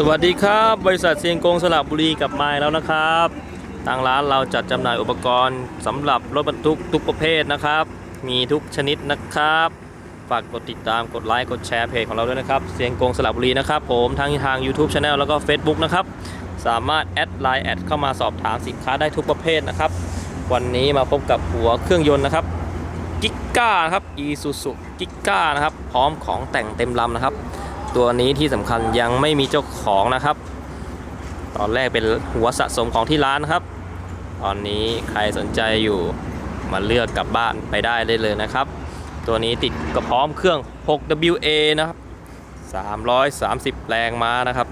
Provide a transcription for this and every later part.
สวัสดีครับ บริษัทเซียงกงสระบุรีกลับมาแล้วนะครับ ทางร้านเราจัดจำหน่ายอุปกรณ์สำหรับรถบรรทุกทุกประเภทนะครับ มีทุกชนิดนะครับ ฝากกดติดตามกดไลค์กดแชร์เพจของเราด้วยนะครับเสียงกงสระบุรีนะครับ ผมทั้งทาง YouTube Channel แล้วก็ Facebook นะครับ สามารถแอดไลน์แอดเข้ามาสอบถามสินค้าได้ทุกประเภทนะครับ วันนี้มาพบกับหัวเครื่องยนต์นะครับกิก้าครับ Isuzu กิก้านะครับ พร้อมของแต่งเต็มลำนะครับ ตัวนี้ที่สำคัญยังไม่มีเจ้าของนะครับ ตอนแรกเป็นหัวสะสมของที่ร้านครับ ตอนนี้ใครสนใจอยู่มาเลือกกลับบ้านไปได้เลยเลยนะครับ ตัวนี้ติดกระพร้อมเครื่อง 6WA นะครับ 330 แรงม้านะครับ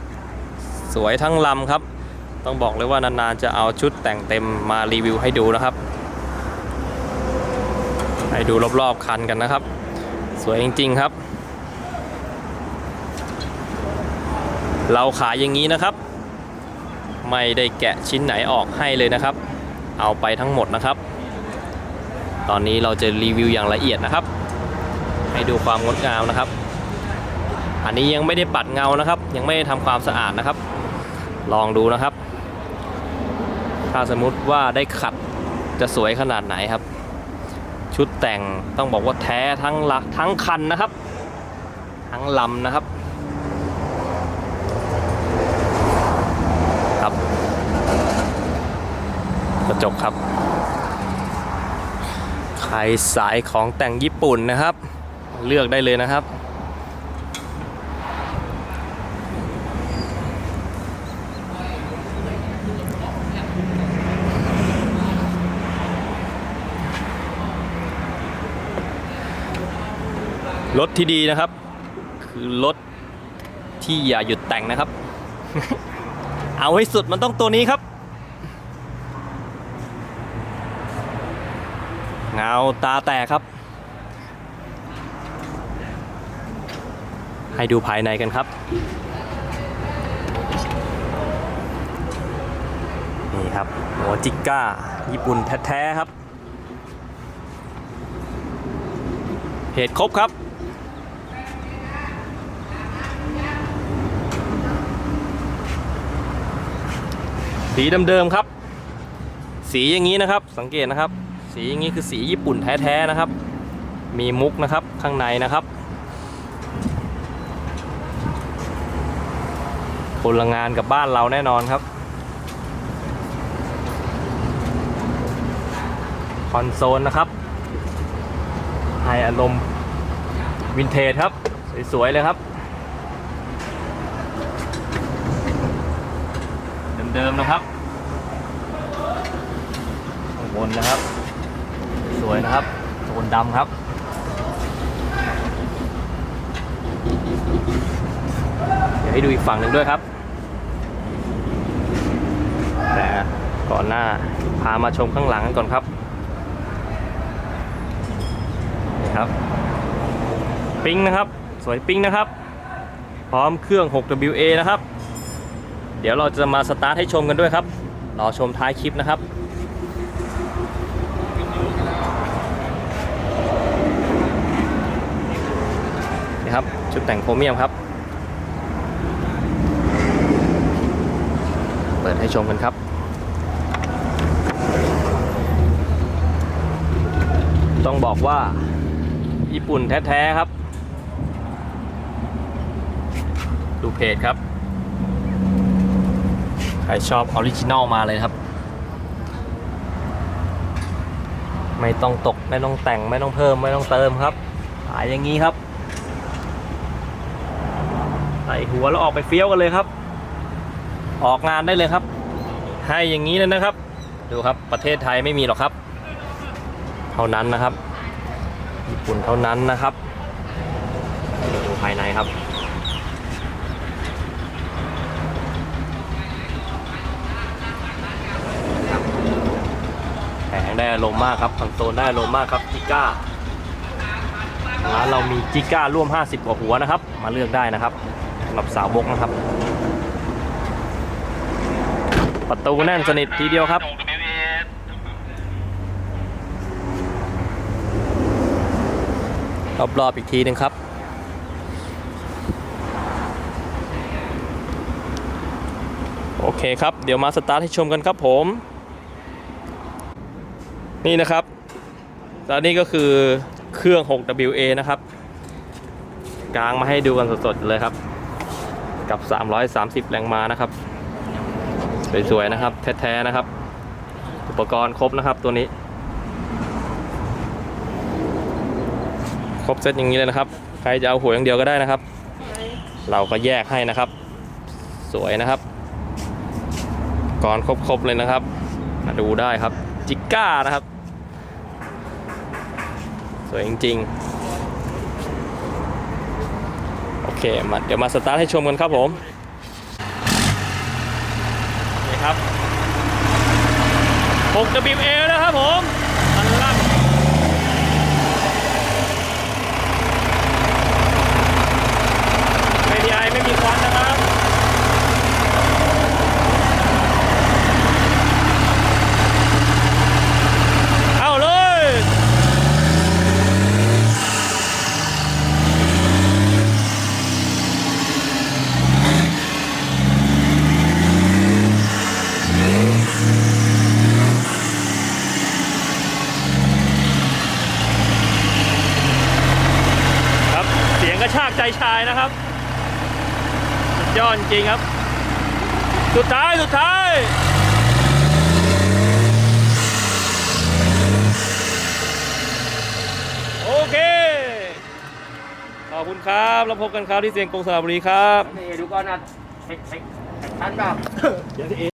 สวยทั้งลำครับ ต้องบอกเลยว่านานๆจะเอาชุดแต่งเต็มมารีวิวให้ดูนะครับ ให้ดูรอบๆคันกันนะครับ สวยจริง ๆ ครับ เราขายอย่างนี้นะครับ ไม่ได้แกะชิ้นไหนออกให้เลยนะครับ เอาไปทั้งหมดนะครับ ตอนนี้เราจะรีวิวอย่างละเอียดนะครับ ให้ดูความงดงามนะครับ อันนี้ยังไม่ได้ปัดเงานะครับ ยังไม่ได้ทำความสะอาดนะครับ ลองดูนะครับ ถ้าสมมุติว่าได้ขัดจะสวยขนาดไหนครับ ชุดแต่งต้องบอกว่าแท้ทั้งหลักทั้งคันนะครับ ทั้งลำนะครับ ระจกครับ ใครสายของแต่งญี่ปุ่นนะครับ เลือกได้เลยนะครับ รถที่ดีนะครับ คือรถที่อย่าหยุดแต่งนะครับ เอาให้สุดมันต้องตัวนี้ครับ เงาตาแตกครับ ให้ดูภายในกันครับนี่ครับหัวจิก้า ญี่ปุ่นแท้ๆครับเพจครบครับ สีเดิมๆครับ สีอย่างนี้นะครับสังเกตนะครับ สีอย่างนี้คือสีญี่ปุ่นแท้ๆนะครับ มีมุกนะครับข้างในนะครับคนละงานกับบ้านเราแน่นอนครับ คอนโซลนะครับให้อารมณ์วินเทจครับ สวยๆเลยครับ เดิมๆนะครับข้างบนนะครับ วยนะครับโทนดำครับเดี๋ยวให้ดูอีกฝั่งหนึ่งด้วยครับแต่ก่อนหน้าพามาชมข้างหลังกันก่อนครับนี่ครับ ปิ้งนะครับ สวยปิ้งนะครับ พร้อมเครื่อง 6WA นะครับ เดี๋ยวเราจะมาสตาร์ทให้ชมกันด้วยครับรอชมท้ายคลิปนะครับ นี่ครับ ชุด แต่งโครเมียมครับ เปิดให้ชมกันครับต้องบอกว่าญี่ปุ่นแท้ๆครับ ดูเพจครับ ใครชอบออริจินอลมาเลยครับ ไม่ต้องตกไม่ต้องแต่งไม่ต้องเพิ่มไม่ต้องเติมครับขายอย่างนี้ครับ ใส่หัวแล้วออกไปเฟี้ยวกันเลยครับ ออกงานได้เลยครับ ให้อย่างนี้เลยนะครับ ดูครับประเทศไทยไม่มีหรอกครับ เท่านั้นนะครับ ญี่ปุ่นเท่านั้นนะครับดูภายในครับแผงได้อารมณ์มากครับคอนโซลได้อารมณ์มากครับจิก้าร้านเรามีจิก้าร่วม 50 กว่าหัวนะครับ มาเลือกได้นะครับำหรับสาวบกนะครับ ประตูแน่นสนิททีเดียวครับรอบๆอีกทีหนึ่งครับโอเคครับ เดี๋ยวมาสตาร์ทให้ชมกันครับผม นี่นะครับแล้วนี่ก็คือเครื่อง 6WA นะครับ กลางมาให้ดูกันสดๆเลยครับ กับ 330 แรงม้านะครับ สวยๆนะครับ แท้ๆนะครับ อุปกรณ์ครบนะครับตัวนี้ ครบเซตอย่างนี้เลยนะครับ ใครจะเอาหัวอย่างเดียวก็ได้นะครับ เราก็แยกให้นะครับ สวยนะครับก่อนครบๆเลยนะครับ มาดูได้ครับ จิก้านะครับ สวยจริงๆ โอเคมาเดี๋ยวมาสตาร์ทให้ชมกันครับผมนี่ครับ 6WA นะครับผมมันลั่นไม่มีไอไม่มีควันนะครับ เอาเลย ครับเสียงกระ ชากใจชายนะครับสุดยอดจริงครับ สุดท้าย สุดท้ายโอเค ขอบคุณครับแล้วพบกันครับที่เสียงกงสระบุรีครับ นี่ดูก่อนนะเช็คเช็คท่านเปล่า